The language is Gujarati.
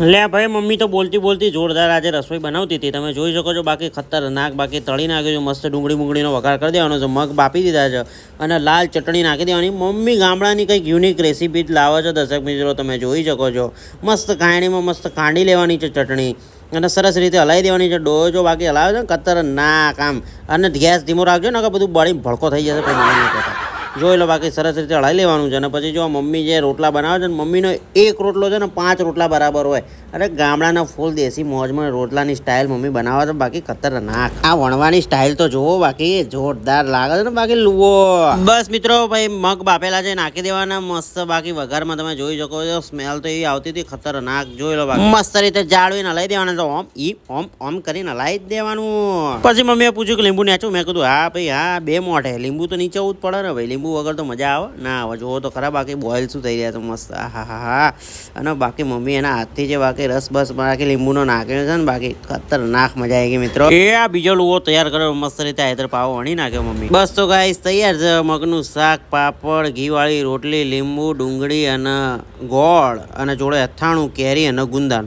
લે ભાઈ, મમ્મી તો બોલતી બોલતી જોરદાર આજે રસોઈ બનાવતી હતી. તમે જોઈ શકો છો, બાકી ખતરનાક, બાકી તળી નાખ્યું છે, મસ્ત ડુંગળી મુંગળીનો વઘાર કરી દેવાનો છે, મગ બાપી દીધા છે અને લાલ ચટણી નાખી દેવાની. મમ્મી ગામડાની કંઈક યુનિક રેસીપી જ લાવે છે, દર્શક મિત્રો, તમે જોઈ શકો છો. મસ્ત કાયણીમાં મસ્ત કાંડી લેવાની છે ચટણી અને સરસ રીતે હલાવી દેવાની છે ડોયો જો બાકી હલાવે છે ને, ખતરનાક આમ. અને ગેસ ધીમો રાખજો ને બધું બળી ભડકો થઈ જશે. પછી જોઈ લો બાકી સરસ રીતે હળાઈ લેવાનું છે અને પછી જો મમ્મી જે રોટલા બનાવે છે ને મમ્મીનો એક રોટલો છે ને પાંચ રોટલા બરાબર હોય. અરે ગામડાના ફૂલ દેશી મોજમાં રોટલાની સ્ટાઇલ મમ્મી બનાવે છે બાકી ખતરનાક. આ વણવાની સ્ટાઇલ તો જુઓ બાકી જોરદાર લાગે છે ને બાકી લુવો. બસ મિત્રો ભાઈ મગ બાપેલા છે નાખી દેવાના મસ્ત બાકી વઘારમાં તમે જોઈ શકો છો સ્મેલ તો એવી આવતી હતી ખતરનાક જોઈ લો બાકી. મસ્ત રીતે જાળવીને હલાઈ દેવાના તો ઓમ ઈ ઓમ ઓમ કરીને હલાઈ જ દેવાનું. પછી મમ્મીએ પૂછ્યું કે લીંબુ નેચું? મેં કીધું હા ભાઈ હા બે મોઢે લીંબુ તો નીચે જ પડે ને ભાઈ લીંબુ વગર તો મજા આવે? ના આવે. જુઓ તો ખરા, બાકી બોઇલ શું થઈ રહ્યા તો મસ્ત. હા હા હા અને બાકી મમ્મી એના હાથથી જે બાકી રસ બસ બાકી લીંબુનો નાખ્યો છે ને, બાકી ખતરનાક મજા આવી ગઈ મિત્રો. એ આ બીજો લુવો તૈયાર કર્યો, મસ્ત રીતે આયતર પાવો વણી નાખ્યો મમ્મી. બસ તો ગાઈસ તૈયાર છે. મગનું શાક, પાપડ, ઘીવાળી રોટલી, લીંબુ, ડુંગળી અને ગોળ અને જોડે અથાણું, કેરી અને ગુંદાનું.